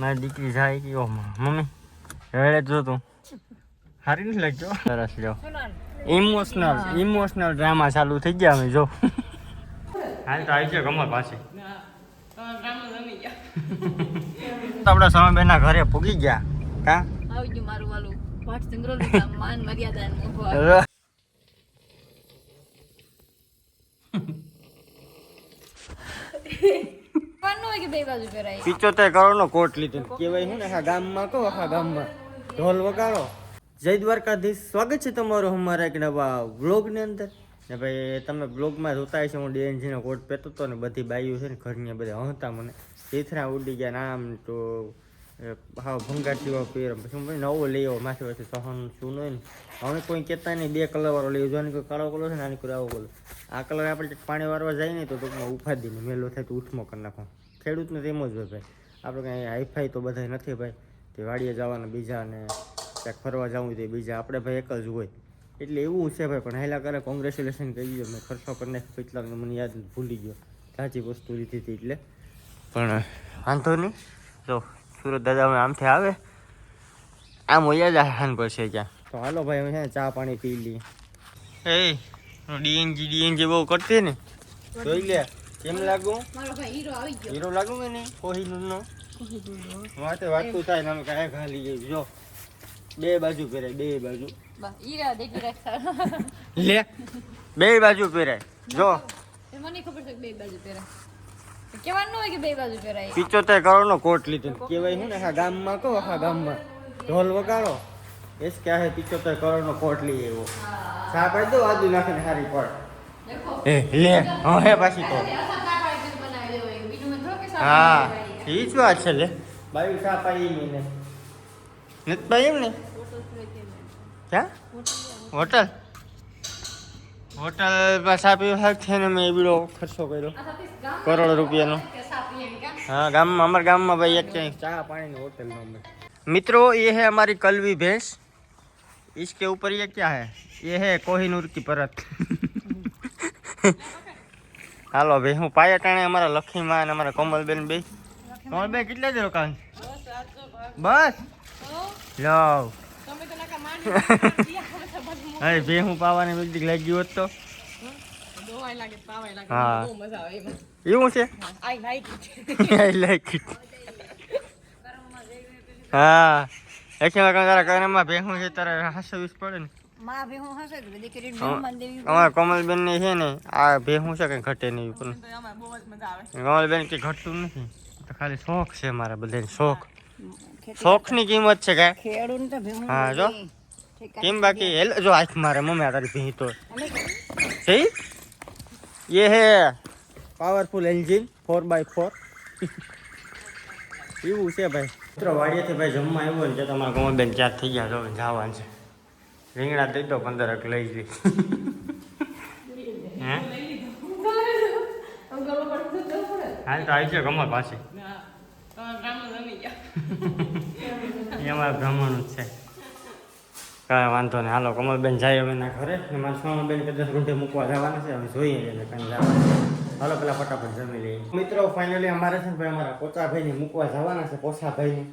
મારી દીકરી જાય કે ઓમાં મમ્મી રેડે જો તું. સારી નથી લાગતો સરસ લ્યો. ઇમોશનલ ઇમોશનલ ડ્રામા ચાલુ થઈ ગયા અમે જો. હાલ તો આવી ગયો ગમર પાસે આપણા સમયબેનના ઘરે પૂગી ગયા. કા? આવી ગયું મારું વાલું. પાઠ સંગ્રહ માન મર્યાદા ને ન હોય કે કોટ લીધો. કેવાય હું ને? આખા ગામમાં કહો, આખા ગામમાં. ઢોલ વગાડો. જય દ્વારકાધીશ, સ્વાગત છે તમારું અમારા એક નવા વ્લોગની અંદર. ને ભાઈ, તમે બ્લોગમાં જોતા હશો, હું ડીએનજી કોટ પહેરતો હતો ને, બધી બાઈઓ છે ને, ઘરની બધા હંતા મને. તીથરા ઉડી ગયા નામ તો હા ભંગાર જેવો પહેર પછી ભાઈ માથે પછી સહન શું નહીં હવે કોઈ કહેતા નહીં, બે કલર વાળો લઈ જો કોઈ કાળો કલર ને આની કોઈ આવો કલર. આ કલર આપણે પાણી વારવા જાય ને તો ટૂંકમાં ઉફાદી ને મેલો થાય તો ઉઠમો કરી નાખો. ખેડૂતને તેમ જ હોય ભાઈ. આપણે કાંઈ હાઈફાઈ તો બધા નથી ભાઈ. તે વાડીએ જવાના બીજા ને ક્યાંક ફરવા જવું તે બીજા. આપણે ભાઈ એક જ હોય. એટલે એવું છે ભાઈ, પણ હેલા કરે કોંગ્રેચ્યુલેશન કહી દો મેં ખર્ચો કરી નાખ્યો કેટલા મને યાદ ભૂલી ગયો. સાચી વસ્તુ લીધી હતી એટલે. પણ વાંધો નહીં. જો સુરત દાદા હવે આમથી આવે? આમ હોય જ હાન પડશે ક્યાં તો હાલો ભાઈ અમે ચા પાણી પી લઈએ. એ ડીએનજી ડીએનજી બહુ કરતી ને. જોઈ લે કેમ લાગુ? મારો ભાઈ હીરો આવી ગયો. હીરો લાગુ કે નહીં? કોહિનૂર નો વાતે વાતું થાય ને અમે કાંઈ ખાલી જઈએ જો બે બાજુ પહેરાય બે બાજુ. બા, હીરા દેખી રાખતા. લે. બે બાજુ પહેરાય. જો. એ મને ખબર છે બે બાજુ પહેરાય. કેવાનું હોય કે બે બાજુ પહેરાય પિચોતેર કરોડ નો કોટ લીધો. કેવાય હું ને? આખા ગામમાં કહો આખા ગામમાં. ઢોલ વગાડો. એસ કે આ પિચોતેર કરોડ નો કોટ લઈ આવ્યો. પાડી દો આદુ નાખીને હારી પડ. એ લે હા પાછી તો. સારું હા એ જ વાત છે લે? બાયું પાડી નહીં ને નથી એમ ને? ક્યાં? હોટલ? હોટલમાં ચા પીવા હાથ છે ને મેં એ બીડો ખર્ચો કર્યો આ સાથે ગામ કરોડ રૂપિયાનો કે સા પીએ એમ ક્યાં? हाँ गाम हमारे गांव में भाई एक कहीं चाय पानी नहीं होटल में मित्रों ये है हमारी कलवी भैंस इसके ऊपर ये क्या है ये है कोहिनूर की परत હાલો ભાઈ હું પાયા ટાણે અમારા લક્ષ્મીમાં અને અમારા કોમલબેન બે કોમલબેન કેટલા જ રોકાણ બસ લવ અરે બે હું પાવાની બધી લાગી હોત તો. હા. એવું છે? આઈ like it. હા. કાંઈ તારા કારણમાં ભેહું છે તારે હાસવીસ પડે ને. અમારા કોમલબેન ને છે ને આ ભેહું છે કઈ ઘટે નહીં પણ. કોમલબેન કે ઘટતું નથી. તો ખાલી શોખ છે મારા બધાને શોખ. શોખની કિંમત છે કાંઈ. ભી હા જો. કેમ બાકી? હેલ જો હાથ મારે મમ્મી આ તારી ભી તો. સહી? ये है powerful engine four by four એવું છે ભાઈ. મિત્રો વાડીએથી ભાઈ જમવા આવ્યો ને તો તમારા ગોમલબેન ચાર થઈ ગયા તો જવાનું છે. રીંગણા દઈ દો પંદર એક લઈ જઈ હે? હાલ તો આવી છે કમર પાસે એ અમારા બ્રાહ્મણ જ છે. કાંઈ વાંધો નહીં. હાલો કમલબેન જાય હવે એના ઘરે. ને મારા સોમાબેન કદાચ રૂંઢે મૂકવા જવાના છે. હવે જોઈએ એટલે કાંઈ જવાનું હાલો પેલા ફટાફટ જમી લઈએ. મિત્રો ફાઇનલી અમારે છે ને ભાઈ અમારા પોચાભાઈને મૂકવા જવાના છે પોસાભાઈને.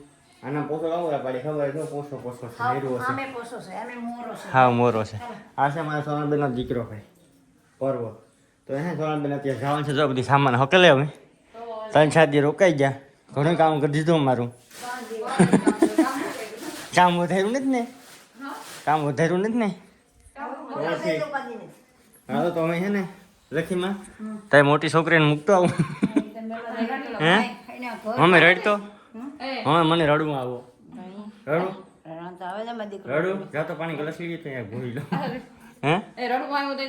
આના પોસો આવો પાડી. ખબર પોસો પોસો છે મેરું હશે પોસો છે અમે મોરો છે. હા મોરો છે. આ છે મારા સોનાબેનનો દીકરો ભાઈ પર્વ. તો હે સોનાબેન અત્યારે જવાનું છે જો બધી સામાન હકેલે હવે. ત્રણ ચાર દી રોકાઈ ગયા. ઘણું કામ કરી દીધું મારું કામ વધાર્યું નથી ને? કામ વધાર્યું નથી ને? હા તો અમે છે ને લખીમાં. તારી મોટી છોકરીને મૂકતો આવું. હે? અમે રડતો હવે મને રડવું આવો. રડું. રડું. જાતો પાણી ગલાસ તો ભૂલી લો. હે? રડવા હવે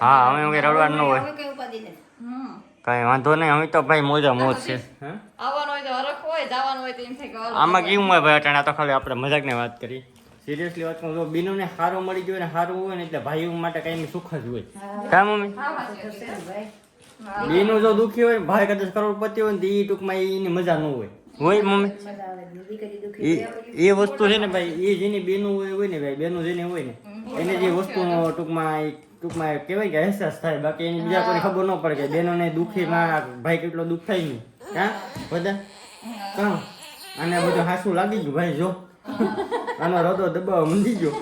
હા અમે કઈ રડવાનું ન હોય. કઈ વાંધો નહીં અમે તો ભાઈ મોજા મોજ છે. હે? આવવાનું હોય તો હરખ હોય જવાનું હોય તો એમ થાય કે હાલો. આમાં કેવું હોય ભાઈ અટાણા? તો ખાલી આપણે મજાકની વાત કરી સિરિયસલી વાત કરું જો બીનુને સારું મળી ગયું ને સારું હોય ને એટલે ભાઈઓ માટે કઈ સુખ જ હોય. કા મમ્મી? બીનું જો દુખી હોય ભાઈ કદાચ કરોડપતિ હોય ને તો એ ટૂંકમાં એની મજા ન હોય. હોય મમ્મી? એ એ વસ્તુ છે ને ભાઈ એ જેની બેનું હોય હોય ને ભાઈ બેનું જેને હોય ને એને જે વસ્તુનો ટૂંકમાં ટૂંકમાં કહેવાય કે અહેસાસ થાય બાકી એની બીજા કોઈ ખબર ન પડે કે બેનોને દુખીમાં ભાઈ કેટલો દુઃખ થાય નહીં હા બધા? અને બધું હાસું લાગી ગયું ભાઈ જો. આનો રોતો દબાવ મંદી ગયો.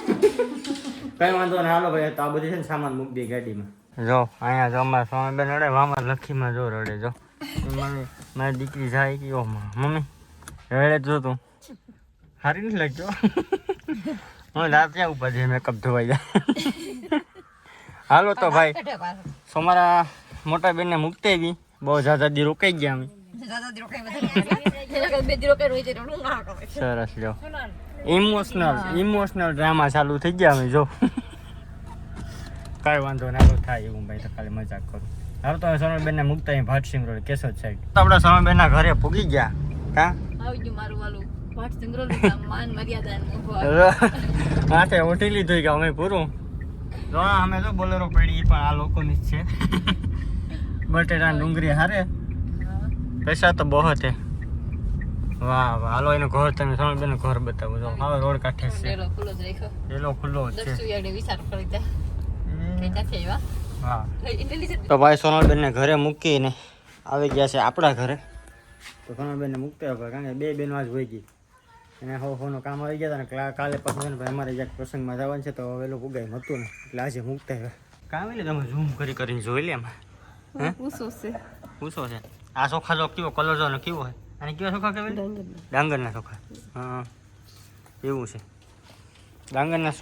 કઈ વાંધો નહીં હાલો ભાઈ તો આ બધી છે ને સામાન મૂકી ગાડીમાં. જો અહીંયા જો અમારા સ્વામીબેન રડે મામા લખીમાં જો રડે જો. મમ્મી મારી દીકરી જાય કે મમ્મી રડે જો તું. સારી નથી લાગ્યો હું. રાત ત્યાં ઉપર છે મેકઅપ ધોવાઈ જાય. હાલો તો ભાઈ સોમારા તમારા મોટા બેનને મૂકતે બી બહુ જાજા દી રોકાઈ ગયા અમે. ના સરસ લ્યો ઇમોશનલ ઇમોશનલ ડ્રામા ચાલુ થઈ ગયા અમે જો. કાંઈ વાંધો ના થાય એવું ભાઈ તો ખાલી મજાક કરું. હારું તો સોનલબેનને મૂકતા અહીં ભાટસિંગ રોડ કેશોદ સાઈડ તો આપણા સોનલબેનના ઘરે પૂગી ગયા કા? આવી ગયું મારું વાલું. વાટ સિંગરો માન મર્યાદા ને ઉઠી લીધું કે અમે પૂરું. જો અમે તો બોલેરો પડી પણ આ લોકોની જ છે. બટેટા ને ડુંગળી હારે. પૈસા તો બહુ હતે વાહ વાહ. હાલો એનું ઘર તમે સોનલબેનનું ઘર બતાવો. જો હવે રોડ કાંઠે છે. એલો ખુલ્લો જ રાખ્યો. એલો ખુલ્લો છે. દસ યાર્ડે વિચાર કરી દે. કઈ નથી આવ્યા? હા ઇન્ટેલિજન્ટ તો ભાઈ સોનલબેનને ઘરે મૂકીને આવી ગયા છે આપણા ઘરે. તો સોનલબેનને મૂકતા હોય કારણ કે બે બેનો આજ હોઈ ગઈ. અને હો હોનું કામ આવી ગયા હતા ને કાલે પછી ભાઈ અમારે જ્યાં પ્રસંગમાં જવાનું છે તો હવે લોકો ગાય હતું ને. એટલે આજે મૂકતા હોય કામ એટલે તમે ઝૂમ કરી કરીને જોઈ લે એમાં. હે પૂછો છે. પૂછો છે. આ ચોખા જો કેવો કલર જો કેવો હોય અને કેવા ચોખા કહેવાય? ડાંગરના. ચોખા હા એવું છે. ડાંગરના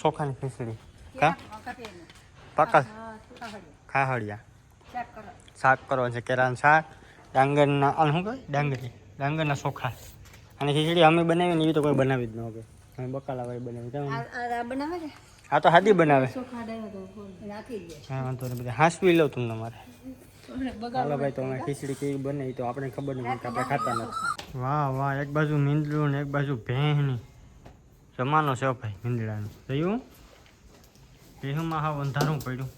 ચોખાની ખીચડી કા? પાકા ખાહડિયા. શાક કરો. છે કેરાનું શાક ડાંગરના અને શું કહે ડાંગરી. ડાંગરના ચોખા અને ખીચડી અમે બનાવી ને એવી તો કોઈ બનાવી જ ન હોય. અમે બકાલા વાળી બનાવી બનાવે કે તો હાદી બનાવે. હા વાંધો નહીં બધા હાંસવી લઉં તમને મારે. હાલો ભાઈ તો અમે ખીચડી કેવી બને તો આપણે ખબર નહીં કે આપણે ખાતા નથી. વાહ વાહ એક બાજુ મીંદડું ને એક બાજુ ભેંની જમાનો છે ભાઈ મીંદડાનો જોયું ભેહુમાં હા અંધારું પડ્યું.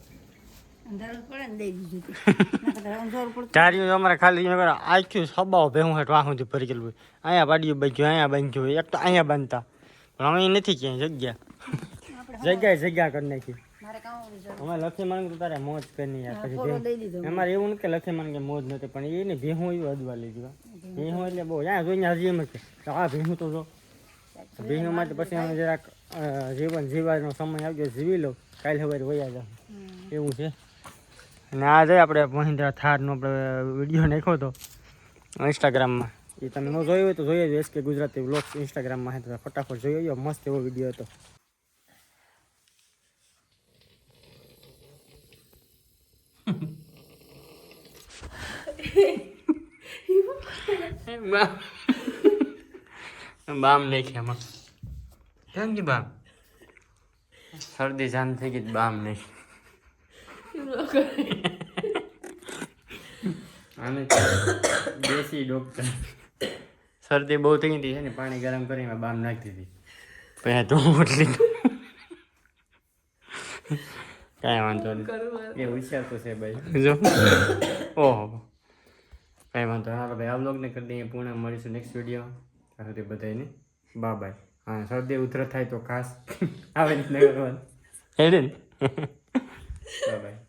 ચાર્યું અમારે ખાલી આખ્યું સબાવ ભેહું હેઠ વાહ સુધી ફરી ગયેલું અહીંયા બાડીયું બાંધ્યું અહીંયા બાંધ્યું એક તો અહીંયા બાંધતા. પણ અમે નથી ક્યાંય જગ્યા. જગ્યાએ જગ્યા કરી નાખી. મારે કામ જરૂર લખી માંગ તો તારે મોજ કરી યાર પછી અમારે એવું નથી કે લખી કે મોજ નથી પણ એને ભેહું એવું અદવા લીધી ભેહું એટલે બહુ ત્યાં જોઈને હજી એમ તો આ ભેહું તો જો. ભેહું માટે પછી અમે જરાક જીવન જીવવાનો સમય આવ્યો જીવી લો કાલે સવારે વયા જાવ એવું છે. અને આ જાય આપણે મહિન્દ્રા થારનો આપણે વીડિયો નાખ્યો હતો ઇન્સ્ટાગ્રામમાં એ તમે ન જોયો હોય તો જોઈએ જ કે ગુજરાતી વ્લોગ્સ ઇન્સ્ટાગ્રામમાં છે. તો ફટાફટ જોઈ આવ્યો મસ્ત એવો વીડિયો હતો. બામ. નાખી આમાં કેમ કે બામ? શરદી જામ થઈ ગઈ બામ નાખી દેશી ડોક્ટર શરદી બહુ થઈ ગઈ છે ને, પાણી ગરમ કરીને બામ નાખતી હતી પછી તો ઉઠલી કાંઈ વાંધો નહીં. એ હોશિયાર તો છે ભાઈ. જો. ઓહો. કાંઈ વાંધો નહીં. હાલો ભાઈ આ વ્લોગને કરી દઈએ પૂર્ણ મળીશું નેક્સ્ટ વીડિયો ત્યાં સુધી બધાને બા બાય હા શરદી ઉધરસ થાય તો ખાસ. આવે ને કરવાનું હેડે ને. Bye bye